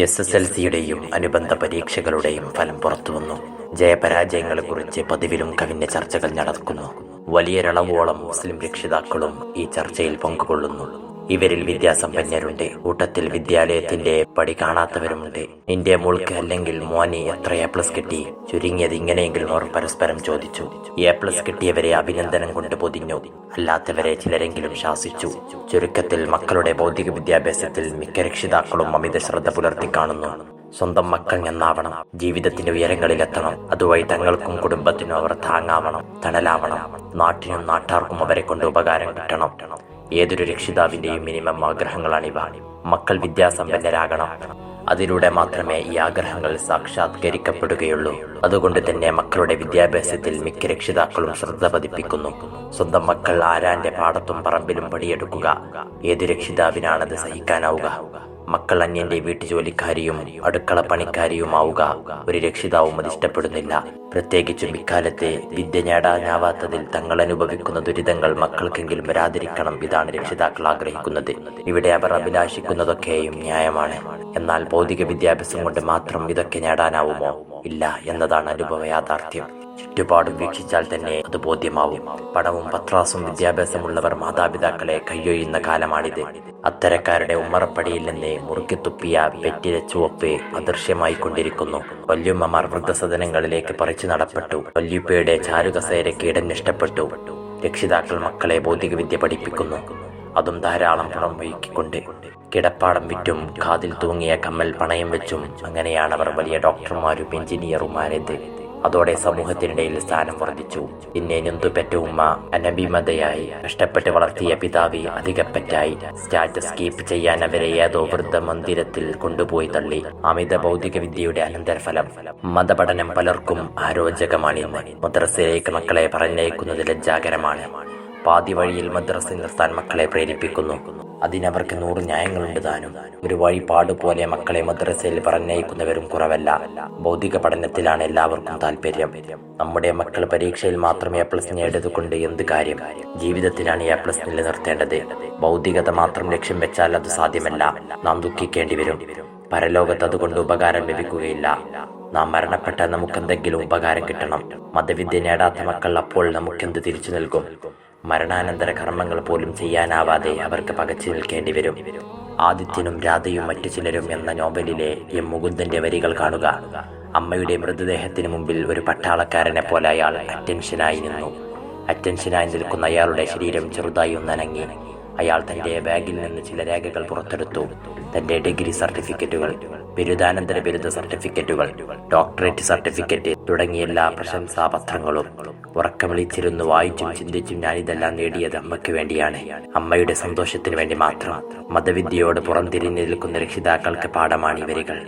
S S L സിയുടെയും അനുബന്ധ പരീക്ഷകളുടെയും ഫലം പുറത്തുവന്നു ജയപരാജയങ്ങളെക്കുറിച്ച് പതിവിലും കവിഞ്ഞ ചർച്ചകൾ നടക്കുന്നു. വലിയൊരളവോളം മുസ്ലിം രക്ഷിതാക്കളും ഈ ചർച്ചയിൽ പങ്കുകൊള്ളുന്നു. ഇവരിൽ വിദ്യാസമ്പന്നരുണ്ട്. കൂട്ടത്തിൽ വിദ്യാലയത്തിന്റെ പടി കാണാത്തവരുമുണ്ട്. നിന്റെ മുൾക്ക് അല്ലെങ്കിൽ മോനി എത്ര എ പ്ലസ് കിട്ടി? ചുരുങ്ങിയത് ഇങ്ങനെയെങ്കിലും അവർ പരസ്പരം ചോദിച്ചു. എ പ്ലസ് കിട്ടിയവരെ അഭിനന്ദനം കൊണ്ട് പൊതിഞ്ഞു. അല്ലാത്തവരെ ചിലരെങ്കിലും ശാസിച്ചു. ചുരുക്കത്തിൽ മക്കളുടെ ഭൗതിക വിദ്യാഭ്യാസത്തിൽ മിക്ക രക്ഷിതാക്കളും അമിത ശ്രദ്ധ പുലർത്തി കാണുന്നു. സ്വന്തം മക്കൾ എന്നാവണം ജീവിതത്തിന്റെ ഉയരങ്ങളിലെത്തണം അതുവഴി തങ്ങൾക്കും കുടുംബത്തിനും അവർ താങ്ങാവണം. തണലാവണം. നാട്ടിനും നാട്ടാർക്കും അവരെ കൊണ്ട് ഉപകാരം കിട്ടണം. ഏതൊരു രക്ഷിതാവിന്റെയും മിനിമം ആഗ്രഹങ്ങളാണ് ആഗ്രഹങ്ങളാണിവ മക്കൾ വിദ്യാസമ്പന്നരാകണം. അതിലൂടെ മാത്രമേ ഈ ആഗ്രഹങ്ങൾ സാക്ഷാത്കരിക്കപ്പെടുകയുള്ളൂ. അതുകൊണ്ട് തന്നെ മക്കളുടെ വിദ്യാഭ്യാസത്തിൽ മിക്ക രക്ഷിതാക്കളും ശ്രദ്ധ പതിപ്പിക്കുന്നു. സ്വന്തം മക്കൾ ആരാന്റെ പാടത്തും പറമ്പിലും പടിയെടുക്കുക ഏത് രക്ഷിതാവിനാണത് സഹിക്കാനാവുക? മക്കൾ അന്യന്റെ വീട്ടുജോലിക്കാരിയും അടുക്കള പണിക്കാരിയുമാവുക ഒരു രക്ഷിതാവും അത് ഇഷ്ടപ്പെടുന്നില്ല. പ്രത്യേകിച്ചും ഇക്കാലത്തെ വിദ്യ നേടാനാവാത്തതിൽ തങ്ങൾ അനുഭവിക്കുന്ന ദുരിതങ്ങൾ മക്കൾക്കെങ്കിലും വരാതിരിക്കണം ഇതാണ് രക്ഷിതാക്കൾ ആഗ്രഹിക്കുന്നത്. ഇവിടെ അവർ അഭിലാഷിക്കുന്നതൊക്കെയും ന്യായമാണ്. എന്നാൽ ഭൗതിക വിദ്യാഭ്യാസം കൊണ്ട് മാത്രം ഇതൊക്കെ നേടാനാവുമോ? ഇല്ല എന്നതാണ് അനുഭവ യാഥാർത്ഥ്യം. ചുറ്റുപാടും വീക്ഷിച്ചാൽ തന്നെ അത് ബോധ്യമാവും. പണവും പത്രാസും വിദ്യാഭ്യാസമുള്ളവർ മാതാപിതാക്കളെ കയ്യൊഴിയുന്ന കാലമാണിത്. അത്തരക്കാരുടെ ഉമ്മറപ്പടിയിൽ നിന്ന് മുറുക്കി തുപ്പിയ വെറ്റില ചുവപ്പ് അദൃശ്യമായി കൊണ്ടിരിക്കുന്നു വല്യമ്മമാർ വൃദ്ധസദനങ്ങളിലേക്ക് പറിച്ചു നടപ്പെട്ടു. വല്യുപ്പയുടെ ചാരുകസേരയ്ക്ക് ഇടം നഷ്ടപ്പെട്ടു രക്ഷിതാക്കൾ മക്കളെ ഭൗതിക വിദ്യ പഠിപ്പിക്കുന്നു. അതും ധാരാളം പണം വഹിക്കൊണ്ട് കിടപ്പാടം വിറ്റും കാതിൽ തൂങ്ങിയ കമ്മൽ പണയം വെച്ചും അങ്ങനെയാണ് അവർ വലിയ ഡോക്ടർമാരും എഞ്ചിനീയറുമാരത് അതോടെ സമൂഹത്തിനിടയിൽ സ്ഥാനം വർദ്ധിച്ചു. പിന്നെ നൊന്തുപെറ്റ ഉമ്മ അനഭിമതയായി കഷ്ടപ്പെട്ട് വളർത്തിയ പിതാവി അധികപ്പറ്റായി. സ്റ്റാറ്റസ് കീപ്പ് ചെയ്യാൻ അവരെ ഏതോ വൃദ്ധ മന്ദിരത്തിൽ കൊണ്ടുപോയി തള്ളി. അമിത ഭൗതിക വിദ്യയുടെ അനന്തരഫലം. മതപഠനം പലർക്കും ആരോചകമാണിന്ന് മദ്രസയിലേക്ക് മക്കളെ പറഞ്ഞയക്കുന്നത് ലജ്ജാകരമാണ്. പാതി വഴിയിൽ മദ്രസ നിർത്താൻ മക്കളെ പ്രേരിപ്പിക്കുന്നു. അതിനവർക്ക് നൂറ് ന്യായങ്ങളുണ്ട് താനും. ഒരു വഴിപാട് പോലെ മക്കളെ മദ്രസയിൽ പറഞ്ഞയക്കുന്നവരും കുറവല്ല. ഭൗതിക പഠനത്തിലാണ് എല്ലാവർക്കും താല്പര്യം നമ്മുടെ മക്കൾ പരീക്ഷയിൽ മാത്രം എ പ്ലസ് നേടിയതുകൊണ്ട് എന്ത് കാര്യം? ജീവിതത്തിലാണ് എ പ്ലസ് നിലനിർത്തേണ്ടത്. ഭൗതികത മാത്രം ലക്ഷ്യം വെച്ചാൽ അത് സാധ്യമല്ല. നാം ദുഃഖിക്കേണ്ടി വരും. പരലോകത്ത് അതുകൊണ്ട് ഉപകാരം ലഭിക്കുകയില്ല. നാം മരണപ്പെട്ട നമുക്കെന്തെങ്കിലും ഉപകാരം കിട്ടണം. മതവിദ്യ നേടാത്ത മക്കൾ അപ്പോൾ നമുക്കെന്ത് തിരിച്ചു നൽകും? മരണാനന്തര കർമ്മങ്ങൾ പോലും ചെയ്യാനാവാതെ അവർക്ക് പകച്ചു നിൽക്കേണ്ടി വരും. ആദിത്യനും രാധയും മറ്റു ചിലരും എന്ന നോവലിലെ എം മുകുന്ദന്റെ വരികൾ കാണുക. അമ്മയുടെ മൃതദേഹത്തിന് മുമ്പിൽ ഒരു പട്ടാളക്കാരനെ പോലെ അയാൾ അറ്റൻഷനായി നിന്നു. അറ്റൻഷനായി നിൽക്കുന്ന അയാളുടെ ശരീരം ചെറുതായി ഒന്നനങ്ങി. അയാൾ തന്റെ ബാഗിൽ നിന്ന് ചില രേഖകൾ പുറത്തെടുത്തു. തന്റെ ഡിഗ്രി സർട്ടിഫിക്കറ്റുകൾ ബിരുദാനന്തര ബിരുദ സർട്ടിഫിക്കറ്റുകൾ ഡോക്ടറേറ്റ് സർട്ടിഫിക്കറ്റ് തുടങ്ങിയ എല്ലാ പ്രശംസാ പത്രങ്ങളും ഉറക്കമിളിച്ചിരുന്നു വായിച്ചും ചിന്തിച്ചും ഞാനിതെല്ലാം നേടിയത് അമ്മയ്ക്ക് വേണ്ടിയാണ്. അമ്മയുടെ സന്തോഷത്തിന് വേണ്ടി മാത്രം. മതവിദ്യയോട് പുറംതിരിഞ്ഞു നിൽക്കുന്ന രക്ഷിതാക്കൾക്ക് പാഠമാണ് ഈ വരികൾ